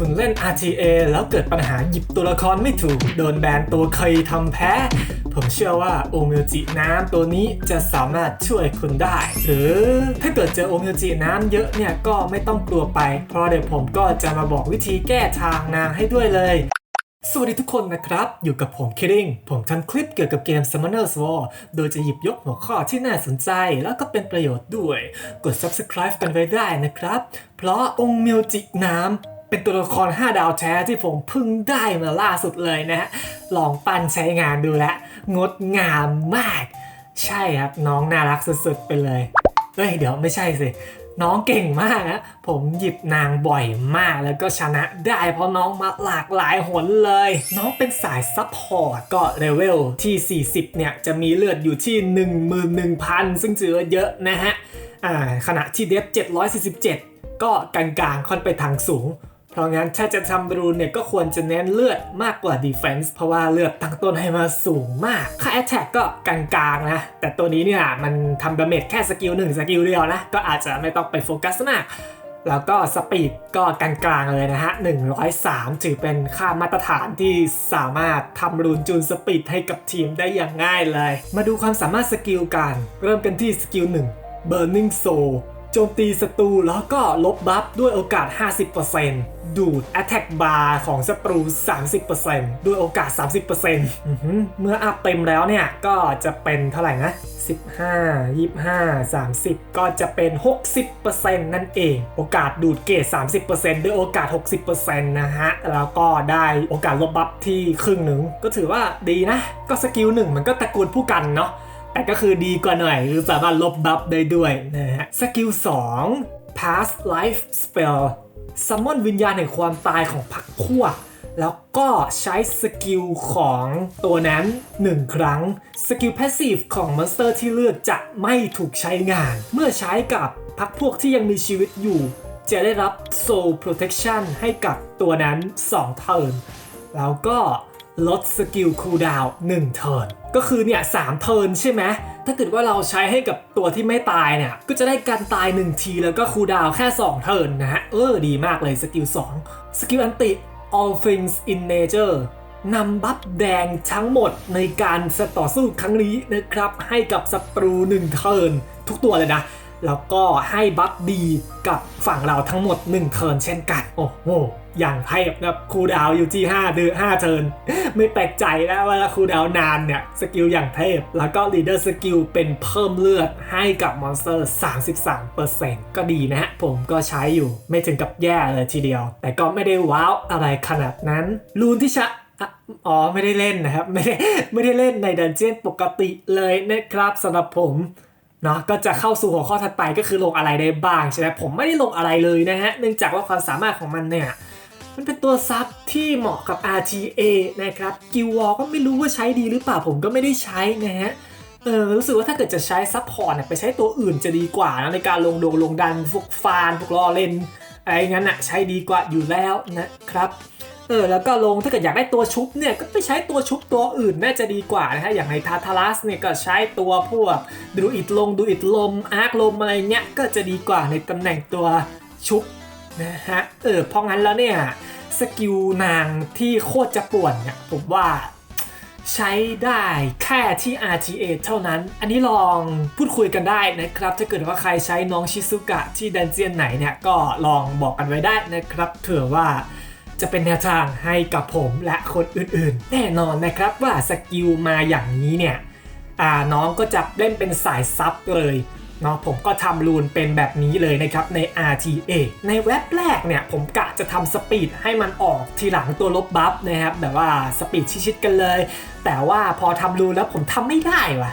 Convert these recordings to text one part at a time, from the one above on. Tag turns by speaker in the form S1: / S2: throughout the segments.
S1: คุณเล่น RTA แล้วเกิดปัญหาหยิบตัวละครไม่ถูก โดนแบนตัวเคยทำแพ้ ผมเชื่อว่าโอมิวจิน้ำตัวนี้จะสามารถช่วยคุณได้ หรือถ้าเกิดเจอโอมิวจิน้ำเยอะเนี่ยก็ไม่ต้องกลัวไป เพราะเดี๋ยวผมก็จะมาบอกวิธีแก้ทางนางให้ด้วยเลยสวัสดีทุกคนนะครับ อยู่กับผมคิด i ิงผมทำคลิปเกี่ยวกับเกม Summoner's War โดยจะหยิบยกหัวข้อที่น่าสนใจ แล้วก็เป็นประโยชน์ด้วย กด subscribe กันไว้ได้นะครับ เพราะองค์มิวจิน้ำ เป็นตัวละคร 5 ดาวแท้ที่ผมเพิ่งได้มาล่าสุดเลยนะฮะ ลองปั้นใช้งานดูแล้วงดงามมาก ใช่ครับ น้องน่ารักสุดๆไปเลยเฮ้ย เดี๋ยวไม่ใช่สิ น้องเก่งมากนะผมหยิบนางบ่อยมากแล้วก็ชนะได้เพราะน้องมาหลากหลายหนเลย น้องเป็นสายซับพอร์ตก็เลเวลที่ 40 เนี่ย จะมีเลือดอยู่ที่ 11,000 ซึ่งถือว่าเยอะนะฮะ อ่าขณะที่เดฟ747ก็กลางๆค่อนไปทางสูง เพราะงั้นถ้าจะทำรูนเนี่ยก็ควรจะเน้นเลือดมากกว่า defense เพราะว่าเลือดตั้งต้นให้มาสูงมาก ค่า attack ก็กลางๆนะ แต่ตัวนี้เนี่ยมันทำดาเมจแค่สกิลหนึ่งสกิลเดียวนะ ก็อาจจะไม่ต้องไปโฟกัสมาก แล้วก็สปีดก็กลางๆเลยนะฮะ 103 ถือเป็นค่ามาตรฐานที่สามารถทำรูนจูนสปีดให้กับทีมได้อย่างง่ายเลย มาดูความสามารถสกิลกัน เริ่มกันที่สกิล1 Burning Soul โจมตีศัตรูแล้วก็ลบบัฟด้วยโอกาส 50%ดูด Attack Bar ของศัตรู 30%ด้วยโอกาส 30%เมื่ออัพเต็มแล้วเนี่ย ก็จะเป็นเท่าไหร่นะ 15 25 30 ก็จะเป็น 60%นั่นเอง โอกาสดูดเกรด30%ด้วยโอกาส 60%นะฮะ แล้วก็ได้โอกาสลบบัฟที่ครึ่งหนึ่ง ก็ถือว่าดีนะ ก็สกิลหนึ่งมันก็ตระกูลผู้กันเนาะ แต่ก็คือดีกว่าหน่อย คือสามารถลบบัฟได้ด้วยนะฮะสกิล 2 past life spell ซัมมอนวิญญาณแห่งความตายของพรรคพวกแล้วก็ใช้สกิลของตัวนั้น 1 ครั้ง สกิล passive ของมอนสเตอร์ที่เลือกจะไม่ถูกใช้งาน เมื่อใช้กับพรรคพวกที่ยังมีชีวิตอยู่ จะได้รับ soul protection ให้กับตัวนั้น 2 เทิร์นแล้วก็ ลดสกิลคูลดาวน์1เทิร์นก็คือเนี่ย3เทิร์นใช่ไหมถ้าเกิดว่าเราใช้ให้กับตัวที่ไม่ตายเนี่ย ก็จะได้การตาย 1 ทีแล้วก็คูลดาวน์แค่ 2 เทิร์นนะฮะเออดีมากเลยสกิล2สกิลอันติ all things in nature นำบัฟแดงทั้งหมดในการต่อสู้ครั้งนี้นะครับ ให้กับศัตรู1เทิร์นทุกตัวเลยนะ แล้วก็ให้บัฟดีกับฝั่งเราทั้งหมด 1 เทิร์นเช่นกัน โอ้โห อย่างเทพนะคูดาวอยู่ที่5เดือน5เทิร์นไม่แปลกใจนะเวลาคูดาวนานเนี่ย สกิลอย่างเทพ แล้วก็ลีดเดอร์สกิลเป็นเพิ่มเลือดให้กับมอนสเตอร์ 33%ก็ดีนะฮะ ผมก็ใช้อยู่ไม่ถึงกับแย่เลยทีเดียว แต่ก็ไม่ได้ว้าวอะไรขนาดนั้นรูนที่ชะอะอ๋อไม่ได้เล่นนะครับ ไม่ได้ไม่ได้เล่นในดันเจียนปกติเลยนะครับสำหรับผมเนาะก็จะเข้าสู่หัวข้อถัดไปก็คือลงอะไรได้บ้างใช่ไหมผมไม่ได้ลงอะไรเลยนะฮะเนื่องจากว่าความสามารถของมันเนี่ย มันเป็นตัวซับที่เหมาะกับ RTA นะครับกิววอก็ไม่รู้ว่าใช้ดีหรือเปล่าผมก็ไม่ได้ใช้นะฮะเออรู้สึกว่าถ้าเกิดจะใช้ซับพอร์ตเนี่ยไปใช้ตัวอื่นจะดีกว่านะในการลงดงลงดันพวกฟานพวกรอเลนอะไรงั้นอะใช้ดีกว่าอยู่แล้วนะครับเออแล้วก็ลงถ้าเกิดอยากได้ตัวชุบเนี่ยก็ไปใช้ตัวชุบตัวอื่นน่าจะดีกว่านะฮะอย่างในทาทารัสเนี่ยก็ใช้ตัวพวกดูอิดลงดูอิดลมอาร์คลมอะไรเงี้ยก็จะดีกว่าในตำแหน่งตัวชุบ นะฮะเออเพราะงั้นแล้วเนี่ยสกิลนางที่โคตรจะป่วนเนี่ยผมว่าใช้ได้แค่ที่ RTA เท่านั้น อันนี้ลองพูดคุยกันได้นะครับ ถ้าเกิดว่าใครใช้น้องชิซุกะที่ดันเจียนไหนเนี่ย ก็ลองบอกกันไว้ได้นะครับเผื่อว่าจะเป็นแนวทางให้กับผมและคนอื่นๆ แน่นอนนะครับว่าสกิลมาอย่างนี้เนี่ยน้องก็จะเล่นเป็นสายซับเลย เนาะผมก็ทำรูนเป็นแบบนี้เลยนะครับใน RTA ในเว็บแรกเนี่ยผมกะจะทำสปีดให้มันออกทีหลังตัวลบบัฟนะครับแบบว่าสปีดชิดๆกันเลย แต่ว่าพอทำรูนแล้วผมทำไม่ได้ว่ะ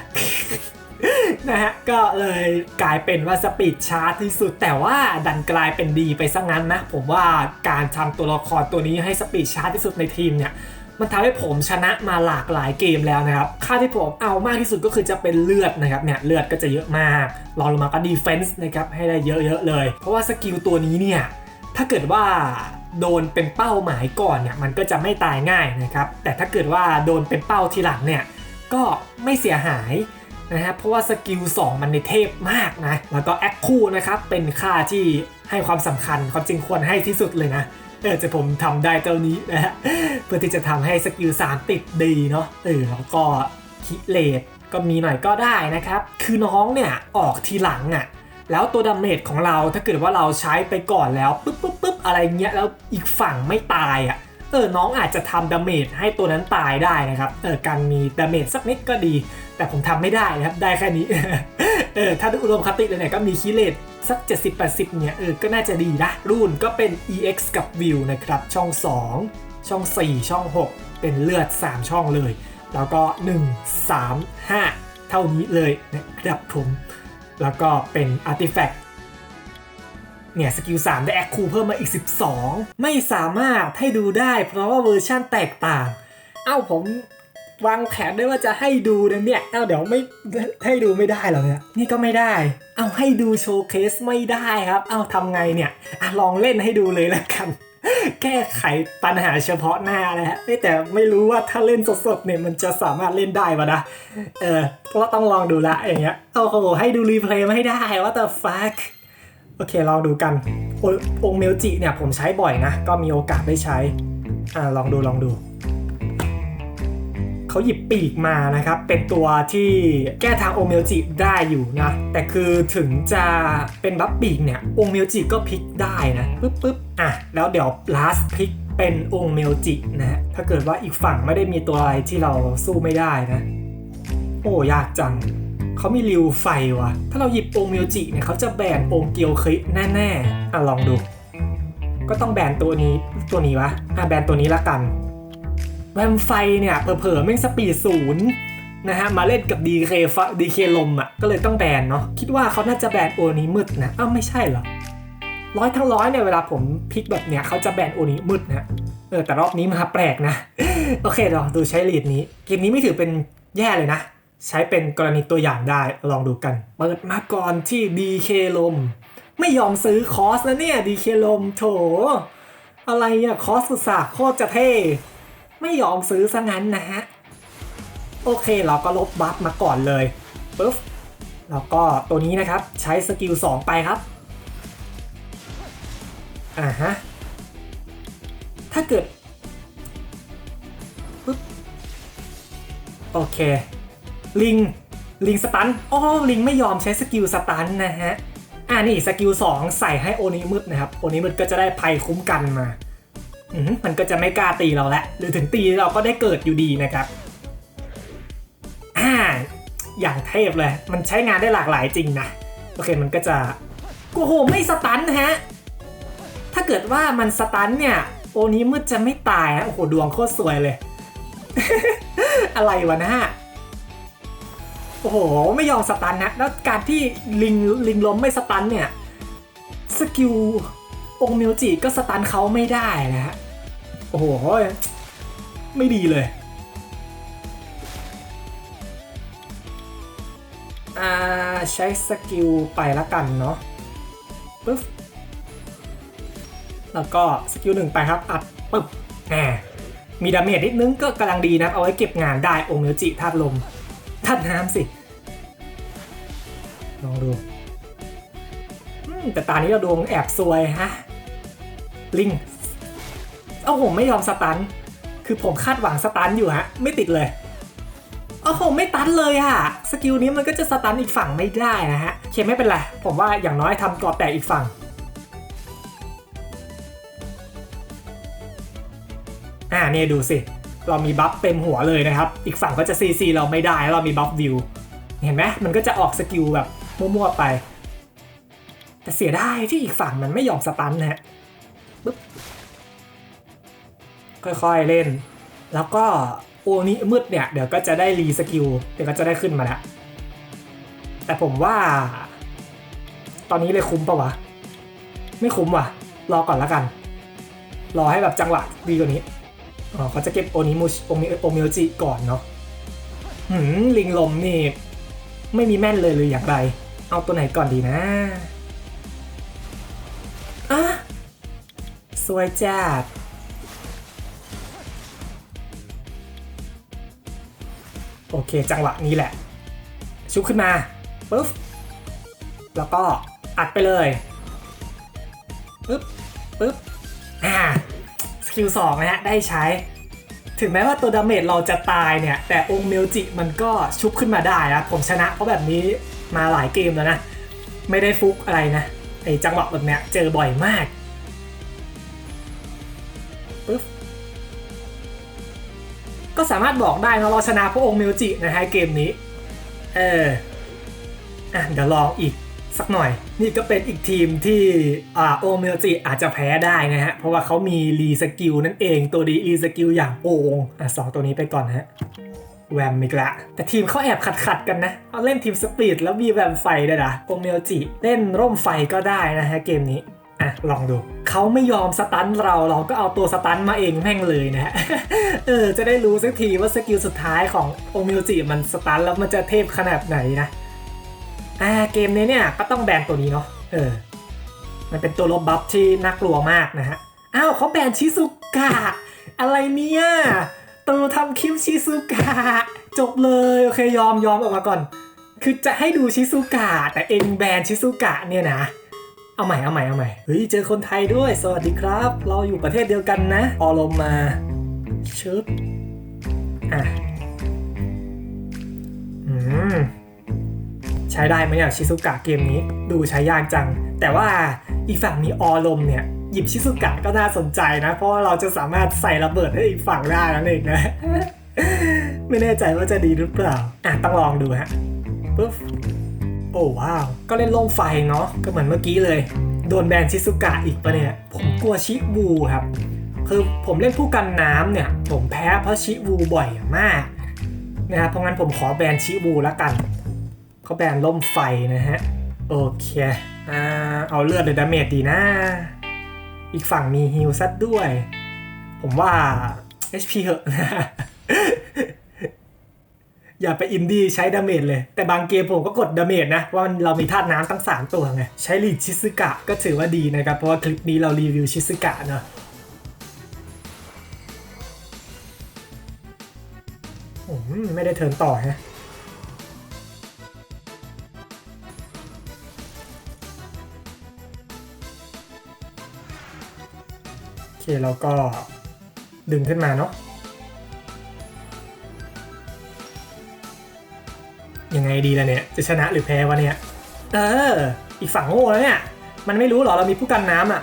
S1: นะฮะก็เลยกลายเป็นว่าสปีดช้าที่สุด แต่ว่าดันกลายเป็นดีไปซะงั้นนะ ผมว่าการทำตัวละครตัวนี้ให้สปีดช้าที่สุดในทีมเนี่ย มันทำให้ผมชนะมาหลากหลายเกมแล้วนะครับ ค่าที่ผมเอามากที่สุดก็คือจะเป็นเลือดนะครับ เนี่ยเลือดก็จะเยอะมากรองลงมาก็ดีเฟนส์นะครับให้ได้เยอะๆเลย เพราะว่าสกิลตัวนี้เนี่ย ถ้าเกิดว่าโดนเป็นเป้าหมายก่อนเนี่ยมันก็จะไม่ตายง่ายนะครับ แต่ถ้าเกิดว่าโดนเป็นเป้าทีหลังเนี่ยก็ไม่เสียหายนะฮะเพราะว่าสกิล2มันในเทพมากนะ แล้วก็แอคคู่นะครับเป็นค่าที่ให้ความสำคัญความจริงควรให้ที่สุดเลยนะ เออจะผมทำได้เท่านี้นะฮะเพื่อที่จะทำให้สกิล3ติดดีเนาะเออแล้วก็คิเลตก็มีหน่อยก็ได้นะครับ คือน้องเนี่ยออกทีหลังอะ่ะแล้วตัวดาเมจของเราถ้าเกิดว่าเราใช้ไปก่อนแล้วปุ๊บปุ๊บปุ๊บอะไรเงี้ยแล้วอีกฝั่งไม่ตายอะ่ะเออน้องอาจจะทำดาเมจให้ตัวนั้นตายได้นะครับเออการมีดาเมจสักนิดก็ดี แต่ผมทำไม่ได้นะครับ ได้แค่นี้ เออ ถ้าดูอุดมคติเลยเนี่ยก็มีคิเลตสัก 70-80 เนี่ย เออ ก็น่าจะดีนะ รุ่นก็เป็น EX กับ View นะครับ ช่อง 2 ช่อง 4 ช่อง 6 เป็นเลือด 3 ช่องเลย แล้วก็ 1 3 5 เท่านี้เลยนะครับผมแล้วก็เป็น Artifact เนี่ยสกิล 3 ได้แอคคูเพิ่มมาอีก 12 ไม่สามารถให้ดูได้เพราะว่าเวอร์ชั่นแตกต่าง เอ้าผม วางแผนได้ว่าจะให้ดูนะเนี่ยเอ้าเดี๋ยวไม่ให้ดูไม่ได้หรอเนี่ยนี่ก็ไม่ได้ เอาให้ดูโชว์เคสไม่ได้ครับ เอ้าทำไงเนี่ยอลองเล่นให้ดูเลยละกัน แก้ไขปัญหาเฉพาะหน้านะฮะแต่ไม่รู้ว่าถ้าเล่นสดๆเนี่ยมันจะสามารถเล่นได้ปะนะ เออก็ต้องลองดูละอย่างเงี้ยโอ้โหให้ดูรีเพลย์ไม่ได้ว่าแต่ฟักโอเคลองดูกันอองเมลจิเนี่ยผมใช้บ่อยนะ ก็มีโอกาสได้ใช้ อ่าลองดูลองดู เขาหยิบปีกมานะครับ เป็นตัวที่แก้ทางโอเมลจิได้อยู่นะ แต่คือถึงจะเป็นบัฟปีกเนี่ยองเมลจิก็พลิกได้นะปึ๊บปึ๊บอะ แล้วเดี๋ยว last พลิกเป็นองค์เมลจินะฮะถ้าเกิดว่าอีกฝั่งไม่ได้มีตัวอะไรที่เราสู้ไม่ได้นะ โอ้ยากจังเขามีริวไฟวะถ้าเราหยิบองค์เมลจิเนี่ยเขาจะแบนองค์เกียวคริแน่ๆอะลองดู ก็ต้องแบนตัวนี้ตัวนี้วะอะแบนตัวนี้ละกัน แวมไฟเนี่ยเผลอๆแม่งสปีดศูนย์นะฮะมาเล่นกับ DK ฟะ DK ลมอะก็เลยต้องแบนเนาะคิดว่าเขาน่าจะแบนโอนี้มืดนะอ้าวไม่ใช่เหรอร้อยทั้งร้อยเนี่ยเวลาผมพลิกแบบเนี้ยเขาจะแบนโอนี้มืดนะเออแต่รอบนี้มาแปลกนะ โอเคลองดูใช้ลีดนี้ เกมนี้ไม่ถือเป็นแย่เลยนะ ใช้เป็นกรณีตัวอย่างได้ลองดูกัน เปิดมาก่อนที่ DK ลม ไม่ยอมซื้อคอสนะเนี่ย DK ลมโถ อะไรอะคอสสุดสาโคตรจะเท่ ไม่ยอมซื้อซะงั้นนะฮะ โอเคเราก็ลบบัฟมาก่อนเลยปุ๊บแล้วก็ตัวนี้นะครับใช้สกิล 2 ไปครับอ่าฮะถ้าเกิดปุ๊บโอเค ลิง ลิงสตันอ๋อลิงไม่ยอมใช้สกิลสตันนะฮะ อ่านี่สกิล 2 ใส่ให้โอนิมืดนะครับ โอนิมืดก็จะได้ภัยคุ้มกันมา มันก็จะไม่กล้าตีเราล้วหรือถึงตีเราก็ได้เกิดอยู่ดีนะครับอ่าอย่างเทพเลย มันใช้งานได้หลากหลายจริงนะโอเคมันก็จะโอ้โหไม่สตันฮะถ้าเกิดว่ามันสตันเนี่ยโอนี้มืดจะไม่ตายฮะโอ้โหดวงโคตรสวยเลย อะไรวะนะฮะโอ้โหไม่ยอมสตันนะแล้วการที่ลิงลิงล้มไม่สตันเนี่ยสกิลองมิวจิก็สตันเขาไม่ได้นะฮะ โอ้โหไม่ดีเลย อ่า ใช้สกิลไปละกันเนาะปึ๊บแล้วก็สกิลหนึ่งไปครับ อัดปึ๊บแหมมีดาเมจนิดนึงก็กำลังดีนะ เอาไว้เก็บงานได้องค์มิวจิธาตุลมธาตุน้ำสิ ลองดู แต่ตานี้เราดวงแอบซวยฮะ ลิง เอ้าผมไม่ยอมสตัน คือผมคาดหวังสตันอยู่ฮะ ไม่ติดเลยโอ้โหไม่ตันเลยอะสกิลนี้มันก็จะสตันอีกฝั่งไม่ได้นะฮะเคไม่เป็นไร ผมว่าอย่างน้อยทำกรอบแตกอีกฝั่งอ่าเนี่ยดูสิเรามีบัฟเต็มหัวเลยนะครับ อีกฝั่งก็จะซีซีเราไม่ได้เรามีบัฟวิว เห็นไหมมันก็จะออกสกิลแบบมั่วๆไป แต่เสียดายที่อีกฝั่งมันไม่ยอมสตันนะฮะปึ๊บ ค่อยๆเล่น แล้วก็โอนี้มืดเนี่ยเดี๋ยวก็จะได้รีสกิลเดี๋ยวก็จะได้ขึ้นมาแล้วแต่ผมว่า ตอนนี้เลยคุ้มปะวะ ไม่คุ้มว่ะ รอก่อนละกัน รอให้แบบจังหวะดีกว่านี้อ๋อเขาจะเก็บโอนิมุชโอมิโอมิโอจิก่อนเนาะหืมลิงลมนี่ ไม่มีแม่นเลยหรืออย่างไร เอาตัวไหนก่อนดีนะอะสวยจัด โอเค จังหวะนี้แหละ ชุบขึ้นมาปุ๊บแล้วก็อัดไปเลยปุ๊บปุ๊บอ่ากิลสองนะฮะได้ใช้ ถึงแม้ว่าตัวดาเมจเราจะตายเนี่ย แต่องค์เมลจิมันก็ชุบขึ้นมาได้นะผมชนะเพราะแบบนี้มาหลายเกมแล้วนะ ไม่ได้ฟุกอะไรนะไอจังหวะแบบเนี้ยเจอบ่อยมาก ก็สามารถบอกได้นะเราชนะพวกองค์เมลจินะฮะเกมนี้ เอออะเดี๋ยวลองอีกสักหน่อย นี่ก็เป็นอีกทีมที่อ่าโอเมลจิอาจจะแพ้ได้นะฮะ เพราะว่าเขามีรีสกิลนั่นเองตัวดีรีสกิลอย่างโองอะสองตัวนี้ไปก่อนฮะแวมอีกละ แต่ทีมเขาแอบขัดขัดกันนะ เอาเล่นทีมสปีดแล้วมีแวมไฟด้วยนะโอเมลจิเล่นร่มไฟก็ได้นะฮะเกมนี้ ลองดูเขาไม่ยอมสตันเราเราก็เอาตัวสตันมาเองแม่งเลยนะฮะเออจะได้รู้สักทีว่าสกิลสุดท้ายของโอเมลจิมันสตันแล้วมันจะเทพขนาดไหนนะอ่าเกมนี้เนี่ยก็ต้องแบนตัวนี้เนาะเออมันเป็นตัวลบบัฟที่น่ากลัวมากนะฮะอ้าวเขาแบนชิซุกะอะไรเนี่ยตัวทำคลิปชิซุกะจบเลยโอเคยอมยอมออกมาก่อน คือจะให้ดูชิซุกะแต่เองแบนชิซุกะเนี่ยนะ เอาใหม่เอาใหม่เอาใหม่เฮ้ยเจอคนไทยด้วย สวัสดีครับ เราอยู่ประเทศเดียวกันนะออลมมาชึบอะอืมใช้ได้ไหมอะชิซุกะเกมนี้ดูใช้ยากจัง แต่ว่าอีกฝั่งมีออลมเนี่ยหยิบชิซุกะก็น่าสนใจนะ เพราะว่าเราจะสามารถใส่ระเบิดให้อีกฝั่งได้นั่นเองนะ ไม่แน่ใจว่าจะดีหรือเปล่า อะต้องลองดูฮะปุ๊บ โอ้ว้าว ก็เล่นลมไฟเนาะก็เหมือนเมื่อกี้เลย โดนแบนชิซุกะอีกปะเนี่ย ผมกลัวชิบูครับ คือผมเล่นผู้กันน้ำเนี่ย ผมแพ้เพราะชิบูบ่อยมากนะครับเพราะงั้นผมขอแบนชิบูแล้วกันเขาแบนล่มไฟนะฮะ โอเคอ่าเอาเลือดหรือดาเมจดีนะ อีกฝั่งมีฮิลซัดด้วย ผมว่า HP เหอะ อย่าไปอินดี้ใช้ดาเมจเลย แต่บางเกมผมก็กดดาเมจนะ ว่าเรามีธาตุน้ำตั้ง 3 ตัวไง ใช้ลีดชิซึกะก็ถือว่าดีนะครับ เพราะว่าคลิปนี้เรารีวิวชิซึกะเนาะอืมไม่ได้เทิร์นต่อฮะโอเคเราก็ดึงขึ้นมาเนาะ งไงดีล่ะเนี่ย จะชนะหรือแพ้วะเนี่ย เออ อีกฝั่งโง่แล้วเนี่ย มันไม่รู้หรอเรามีผู้กันน้ำอะ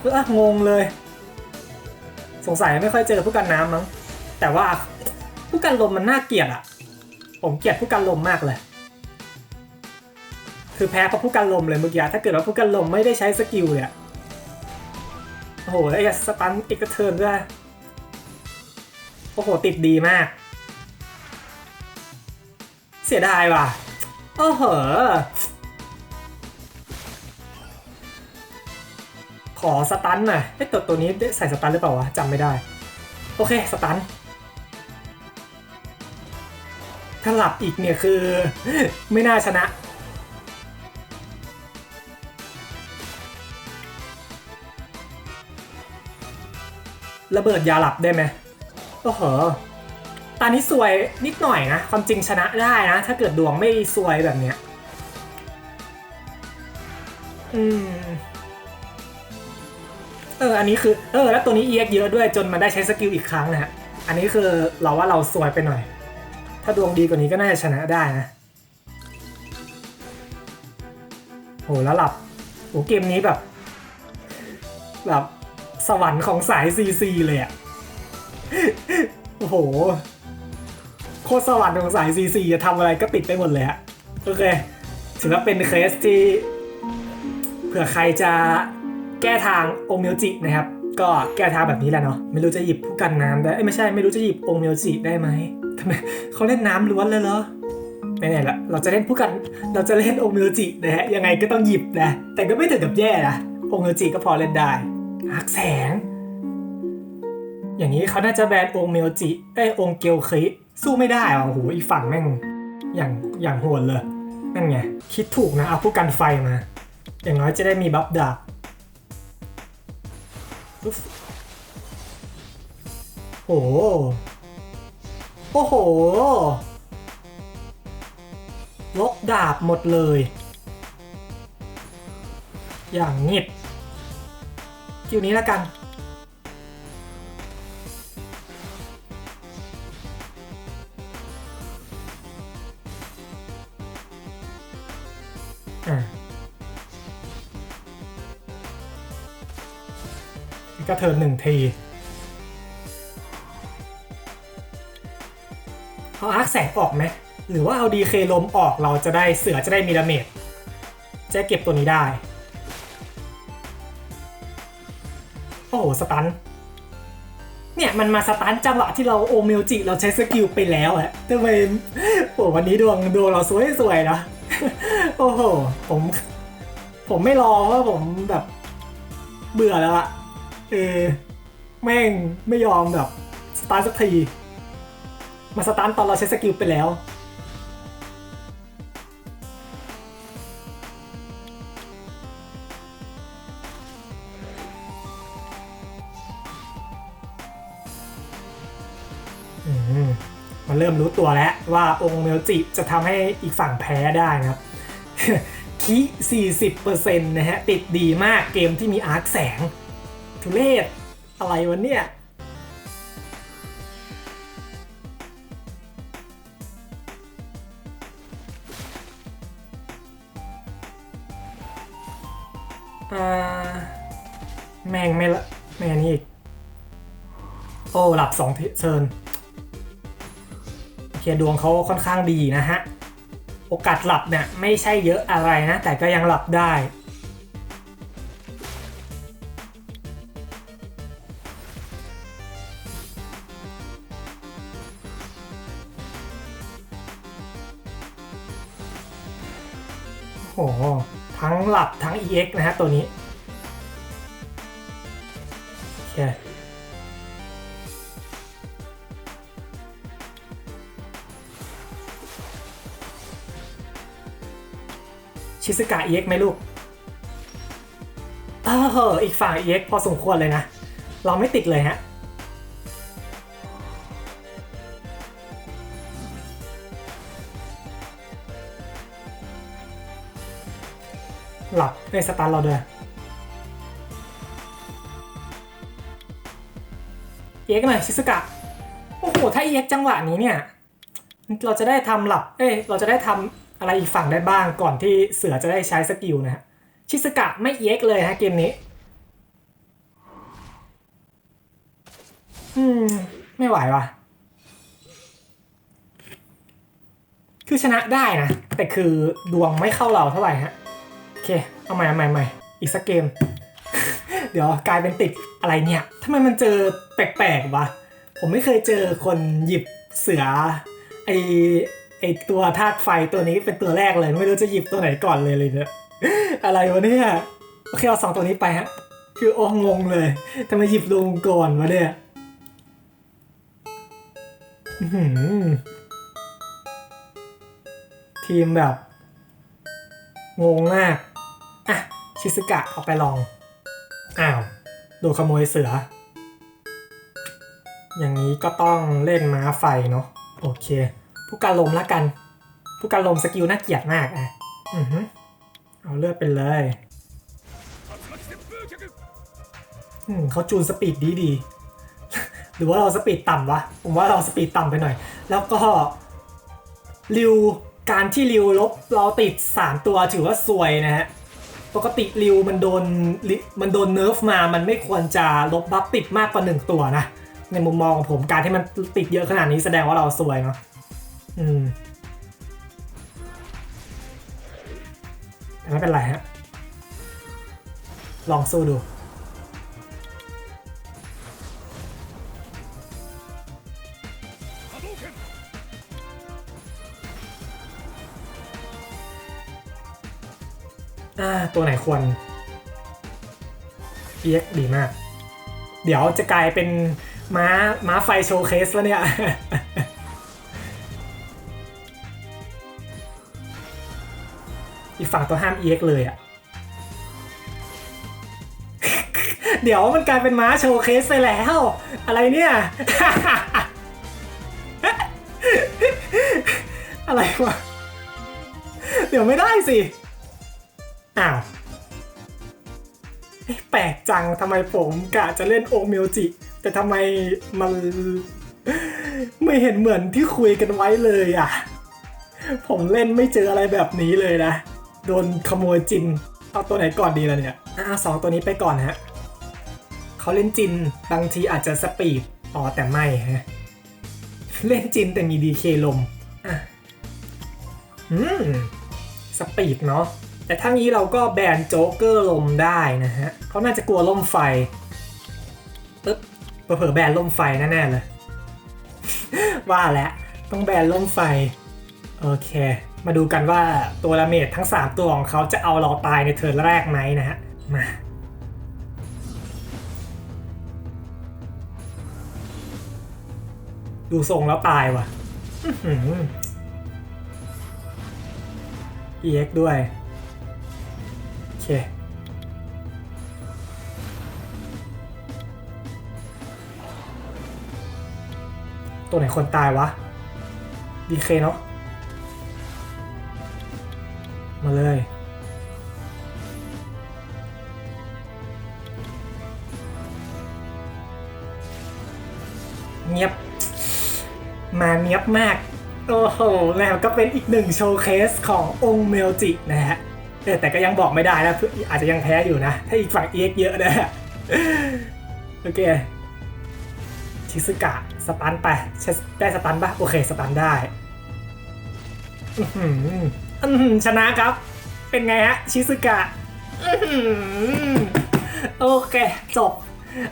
S1: เอองงเลย สงสัยไม่ค่อยเจอผู้กันน้ำมั้ง แต่ว่าผู้กันลมมันน่าเกลียดอะ ผมเกลียดผู้กันลมมากเลย คือแพ้เพราะผู้กันลมเลยเมื่อกี้ ถ้าเกิดว่าผู้กันลมไม่ได้ใช้สกิลเนี่ยโอ้โหแล้วไอ้สตันอีกกระเทิร์นด้วยโอ้โห ติดดีมาก เสียดายว่ะโอ้โหขอสตันหน่อยไอ้ตัวตัวนี้ได้ใส่สตันหรือเปล่าวะจำไม่ได้ โอเคสตันถ้าหลับอีกเนี่ยคือ ไม่น่าชนะ ระเบิดยาหลับได้ไหมโอ้โห ตอนนี้สวยนิดหน่อยนะ ความจริงชนะได้นะ ถ้าเกิดดวงไม่สวยแบบเนี้ย อืม เออ อันนี้คือ เออ แล้วตัวนี้ EX เยอะด้วยจนมันได้ใช้สกิลอีกครั้งนะฮะ อันนี้คือเราว่าเราสวยไปหน่อย ถ้าดวงดีกว่านี้ก็น่าจะชนะได้นะ โห แล้วหลับ โห เกมนี้แบบ แบบสวรรค์ของสายซีซีเลยอะ โอ้โห ตรสวรรค์ของสายซีซีจะทำอะไรก็ติดไปหมดเลยฮะโอเคถือว่าเป็นเคสที่เผื่อใครจะแก้ทางองค์เมียวจินะครับ ก็แก้ทางแบบนี้แหละเนาะไม่รู้จะหยิบผู้กันน้ำได้ไม่ใช่ไม่รู้จะหยิบองค์เมียวจิได้ไหมทำไมเขาเล่นน้ำล้วนเลยเหรอไม่แน่ละเราจะเล่นผู้กันเราจะเล่นองค์เมียวจินะฮะยังไงก็ต้องหยิบนะ แต่ก็ไม่ถึงกับแย่นะองค์เมียวจิก็พอเล่นได้หักแสง อย่างนี้เขาน่าจะแบนองค์เมลจิเอ้องค์เกียวคิ สู้ไม่ได้อะโอ้โหอีกฝั่งแม่งอย่างอย่างโหดเลยนั่นไง คิดถูกนะ เอาผู้กันไฟมา อย่างน้อยจะได้มีบัฟดาบโอ้โห โอ้โหลบดาบหมดเลย อย่างงิดคิวนี้แล้วกัน เทิร์นหนึ่งทีเอาอาร์คแสงออกไหมหรือว่าเอาดีเคลมออกเราจะได้เสือจะได้มีดาเมจจะเก็บตัวนี้ได้ โอ้โห สตัน เนี่ยมันมาสตันจังหวะที่เราโอเมลจิเราใช้สกิลไปแล้วอะทำไมโอ้วันนี้ดวงดวงเราสวยๆนะโอ้โห ผม ผมไม่รอเพราะผมแบบเบื่อแล้วอะ เออแม่งไม่ยอมแบบสตาร์ทสักที มาสตาร์ทตอนเราใช้สกิลไปแล้วอืมมันเริ่มรู้ตัวแล้วว่าองค์เมลจิจะทำให้อีกฝั่งแพ้ได้นะครับคิ40%นะฮะ ติดดีมากเกมที่มีอาร์คแสง ทุเลศอะไรวะเนี่ยแม่งไม่ละแม่นี่อีก โอ้หลับสองเชิญโอเคดวงเขาค่อนข้างดีนะฮะ โอกาสหลับเนี่ยไม่ใช่เยอะอะไรนะ แต่ก็ยังหลับได้ EX นะฮะตัวนี้โอเคชิสกะ EX ไหมลูก เออ อีกฝั่ง EX พอสมควรเลยนะ เราไม่ติดเลยฮะ ในสตาร์เราเด้อ EX หน่อยชิซึกะ โอ้โห ถ้า EX จังหวะนี้เนี่ย เราจะได้ทำหลับ เอ้ย เราจะได้ทำอะไรอีกฝั่งได้บ้างก่อนที่เสือจะได้ใช้สกิลนะฮะ ชิสกะไม่ EX เลยฮะเกมนี้ อืม ไม่ไหวว่ะคือชนะได้นะ แต่คือดวงไม่เข้าเราเท่าไหร่ฮะ เค เอาใหม่เอาใหม่ใหม่อีกสักเกม เดี๋ยวกลายเป็นติดอะไรเนี่ยทำไมมันเจอแปลกๆวะ ผมไม่เคยเจอคนหยิบเสือไอไอตัวธาตุไฟตัวนี้เป็นตัวแรกเลย ไม่รู้จะหยิบตัวไหนก่อนเลยเลยเนี่ยอะไรวะเนี่ยโอเคเอาสองตัวนี้ไปฮะ คือโอ้งงเลยทำไมหยิบลงก่อนวะเนี่ยทีมแบบ งงมาก อะ ชิซึกะเอาไปลอง อ้าวโดนขโมยเสือ อย่างนี้ก็ต้องเล่นม้าไฟเนาะโอเค ผู้การลมละกัน ผู้การลมสกิลน่าเกลียดมากอะอือฮึเอาเลือดไปเลยอืมเขาจูนสปีดดีดีหรือว่าเราสปีดต่ำวะ ผมว่าเราสปีดต่ำไปหน่อย แล้วก็ริวการที่ริวลบเราติด 3 ตัวถือว่าซวยนะฮะ ปกติริวมันโดนมันโดนเนิร์ฟมา มันไม่ควรจะลบบัฟติดมากกว่าหนึ่งตัวนะ ในมุมมองของผมการที่มันติดเยอะขนาดนี้แสดงว่าเราสวยเนาะอืมแต่ไม่เป็นไรฮะ ลองสู้ดู อ่าตัวไหนควร EX ดีมาก เดี๋ยวจะกลายเป็นม้าม้าไฟโชว์เคสแล้วเนี่ย อีกฝั่งตัวห้าม EX เลยอะเดี๋ยวมันกลายเป็นม้าโชว์เคสไปแล้ว อะไรเนี่ย อะไรวะ เดี๋ยวไม่ได้สิ อ้าวแปลกจังทำไมผมกะจะเล่นโอเมลจิ แต่ทำไมมัน ไม่เห็นเหมือนที่คุยกันไว้เลยอะ ผมเล่นไม่เจออะไรแบบนี้เลยนะ โดนขโมยจริงเอาตัวไหนก่อนดีล่ะเนี่ยอะเอาสองตัวนี้ไปก่อนฮะเขาเล่นจิน บางทีอาจจะสปีด อ๋อแต่ไม่ฮะ เล่นจินแต่มีดีเคลม อะ อืม สปีดเนาะ แต่ถ้างี้เราก็แบนโจ๊กเกอร์ลมได้นะฮะเขาน่าจะกลัวล่มไฟปึ๊บเผลอแบนล่มไฟแน่ๆเลย ว่าแล้วต้องแบนล่มไฟ โอเค มาดูกันว่าตัวละเมดทั้ง 3 ตัวของเขาจะเอาเราตายในเทิร์นแรกไหมนะฮะ มาดูทรงแล้วตายว่ะอื้อหือ EX ด้วย เค ตัวไหนคนตายวะ ดีเคเนาะ มาเลย เงียบ มาเนียบมาก โอ้โหแล้วก็เป็นอีกหนึ่งโชว์เคสขององค์เมลจินะฮะ แต่ก็ยังบอกไม่ได้นะเพื่ออาจจะยังแพ้อยู่นะ ถ้าอีกฝั่งเอ็กเยอะนะ โอเค ชิซึกะ สตันไป ได้สตันปะโอเค สตันได้อื้อหืออื้อหือชนะครับ เป็นไงฮะ ชิซึกะโอเค จบ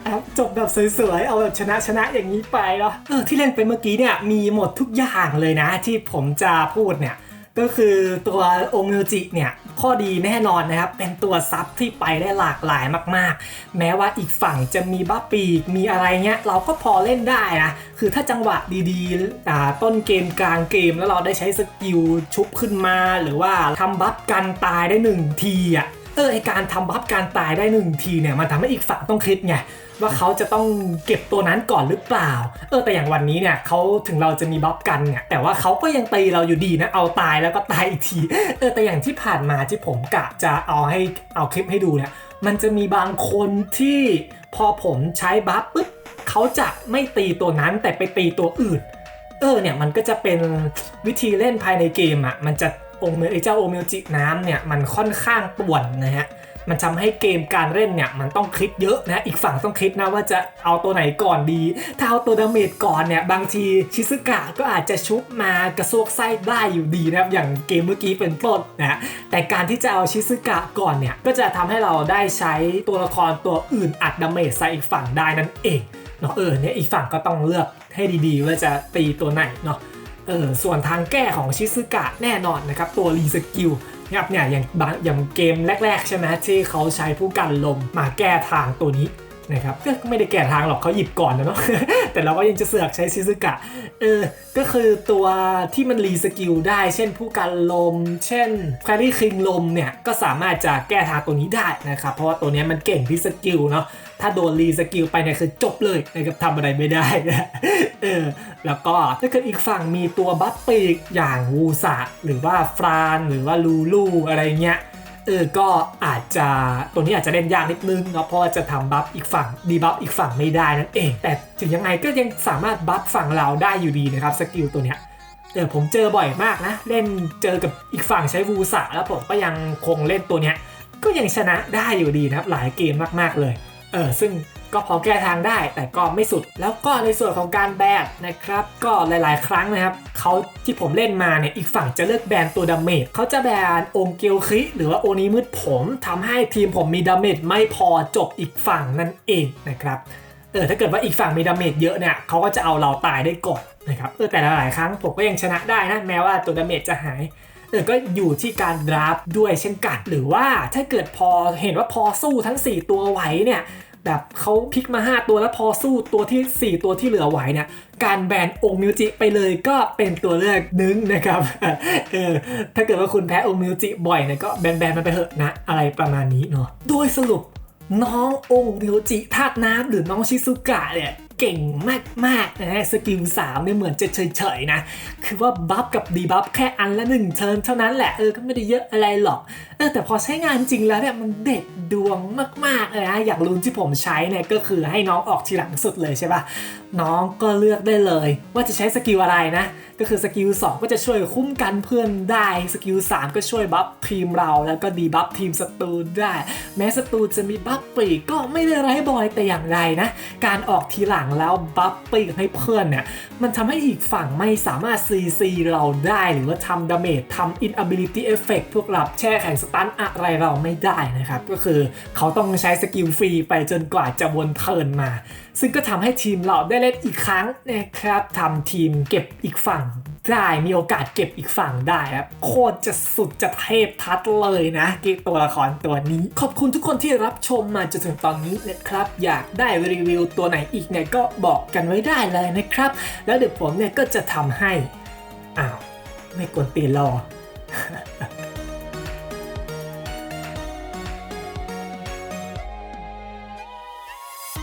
S1: ครับจบแบบสวยๆ เอาแบบชนะชนะอย่างนี้ไปเนาะเออที่เล่นไปเมื่อกี้เนี่ยมีหมดทุกอย่างเลยนะ ที่ผมจะพูดเนี่ย ก็คือตัวโองค์มิวจิเนี่ย ข้อดีแน่นอนนะครับ เป็นตัวซับที่ไปได้หลากหลายมากๆ แม้ว่าอีกฝั่งจะมีบัฟปีกมีอะไรเงี้ย เราก็พอเล่นได้นะคือถ้าจังหวะดีๆ ต้นเกมกลางเกมแล้วเราได้ใช้สกิลชุบขึ้นมา หรือว่าทำบัฟกันตายได้หนึ่งทีอะเออไอการทำบัฟการตายได้หนึ่งทีเนี่ยมันทำให้อีกฝั่งต้องคิดไง ว่าเขาจะต้องเก็บตัวนั้นก่อนหรือเปล่า เออแต่อย่างวันนี้เนี่ยเขาถึงเราจะมีบัฟกันเนี่ยแต่ว่าเขาก็ยังตีเราอยู่ดีนะเอาตายแล้วก็ตายอีกทีเออแต่อย่างที่ผ่านมาที่ผมกะจะเอาให้เอาคลิปให้ดูเนี่ยมันจะมีบางคนที่พอผมใช้บัฟปุ๊บเขาจะไม่ตีตัวนั้นแต่ไปตีตัวอื่น เออเนี่ยมันก็จะเป็นวิธีเล่นภายในเกมอะมันจะองเมไอเจ้าโอเมลจิน้ำเนี่ยมันค่อนข้างป่วนนะฮะ มันทำให้เกมการเล่นเนี่ยมันต้องคิดเยอะนะ อีกฝั่งต้องคิดนะว่าจะเอาตัวไหนก่อนดี ถ้าเอาตัวดาเมจก่อนเนี่ย บางทีชิซึกะก็อาจจะชุบมากระซวกไส้ได้อยู่ดีนะครับ อย่างเกมเมื่อกี้เป็นต้นนะแต่การที่จะเอาชิซึกะก่อนเนี่ย ก็จะทำให้เราได้ใช้ตัวละครตัวอื่นอัดดาเมจใส่อีกฝั่งได้นั่นเองเนาะเออเนี่ยอีกฝั่งก็ต้องเลือกให้ดีๆ ว่าจะตีตัวไหนเนาะเออส่วนทางแก้ของชิซึกะแน่นอนนะครับตัวรีสกิล งับเนี่ยอย่างบางอย่างเกมแรก ๆ ใช่ไหมที่เขาใช้ผู้กันลมมาแก้ทางตัวนี้นะครับก็ไม่ได้แก้ทางหรอกเขาหยิบก่อนนะเนาะแต่เราก็ยังจะเสือกใช้ชิซึกะเออก็คือตัวที่มันรีสกิลได้ เช่นผู้กันลม เช่นแครี่คิงลมเนี่ยก็สามารถจะแก้ทางตัวนี้ได้นะครับเพราะว่าตัวนี้มันเก่งที่สกิลเนาะ ถ้าโดนรีสกิลไปเนี่ยคือจบเลยนะครับทำอะไรไม่ได้นะเออแล้วก็ถ้าเกิดอีกฝั่งมีตัวบัฟปีกอย่างวูซาหรือว่าฟรานหรือว่าลูลูอะไรเงี้ยเออก็อาจจะตัวนี้อาจจะเล่นยากนิดนึงเนาะเพราะว่าจะทำบัฟอีกฝั่งดีบัฟอีกฝั่งไม่ได้นั่นเองแต่ถึงยังไงก็ยังสามารถบัฟฝั่งเราได้อยู่ดีนะครับสกิลตัวเนี้ยเออผมเจอบ่อยมากนะ เล่นเจอกับอีกฝั่งใช้วูสะแล้วผมก็ยังคงเล่นตัวเนี้ยก็ยังชนะได้อยู่ดีนะครับหลายเกมมากๆเลย เออซึ่งก็พอแก้ทางได้แต่ก็ไม่สุด แล้วก็ในส่วนของการแบนนะครับ ก็หลาย ๆ ครั้งนะครับเขาที่ผมเล่นมาเนี่ยอีกฝั่งจะเลือกแบนตัวดาเมจเขาจะแบนองค์เกียวคิหรือว่าโอนี้มืดผมทำให้ทีมผมมีดาเมจไม่พอจบอีกฝั่งนั่นเองนะครับเออถ้าเกิดว่าอีกฝั่งมีดาเมจเยอะเนี่ยเขาก็จะเอาเราตายได้ก่อนนะครับเออแต่หลาย ๆ ครั้งผมก็ยังชนะได้นะแม้ว่าตัวดาเมจจะหาย เออก็อยู่ที่การดราฟด้วยเช่นกัน หรือว่าถ้าเกิดพอเห็นว่าพอสู้ทั้ง 4 ตัวไหวเนี่ยแบบเขาพลิกมา 5 ตัวแล้วพอสู้ตัวที่ 4 ตัวที่เหลือไหวเนี่ยการแบนองค์มิวจิไปเลยก็เป็นตัวเลือกหนึงนะครับเออถ้าเกิดว่าคุณแพ้องค์มิวจิบ่อยเนี่ยก็แบนแบนมันไปเถอะนะ อะไรประมาณนี้เนาะโดยสรุปน้ององค์มิวจิธาตุน้ำหรือน้องชิซุกะเนี่ย เก่งมากๆนะฮะสกิล3เนี่ยเหมือนจะเฉยๆนะ คือว่าบัฟกับดีบัฟแค่อันละหนึ่งเทิร์นเท่านั้นแหละ เออก็ไม่ได้เยอะอะไรหรอก อแต่พอใช้งานจริงแล้วเนี่ยมันเด็ดดวงมากๆเลยนะอย่างรูนที่ผมใช้เนี่ยก็คือให้น้องออกทีหลังสุดเลยใช่ปะน้องก็เลือกได้เลย ว่าจะใช้สกิลอะไรนะ ก็คือสกิล2ก็จะช่วยคุ้มกันเพื่อนได้สกิล3ก็ช่วยบัฟทีมเราแล้วก็ดีบัฟทีมศัตรูได้ แม้ศัตรูจะมีบัฟปีกก็ไม่ได้ไร้บอยแต่อย่างใดนะ การออกทีหลังแล้วบัฟปีกให้เพื่อนเนี่ยมันทำให้อีกฝั่งไม่สามารถ CC เราได้หรือว่าทำดาเมจทำ inability effect พวกหลับแช่แข็งสตันอะไรเราไม่ได้นะครับ ก็คือเขาต้องใช้สกิลฟรีไปจนกว่าจะวนเทิร์นมา ซึ่งก็ทำให้ทีมเราได้เล่นอีกครั้งนะครับทำทีมเก็บอีกฝั่งได้มีโอกาสเก็บอีกฝั่งได้ครับโคตรจะสุดจะเทพทัดเลยนะเกตัวละครตัวนี้ ขอบคุณทุกคนที่รับชมมาจนถึงตอนนี้นะครับ อยากได้รีวิวตัวไหนอีกเนี่ยก็บอกกันไว้ได้เลยนะครับ แล้วเดี๋ยวผมเนี่ยก็จะทำให้อ้าวไม่กวนตีรอ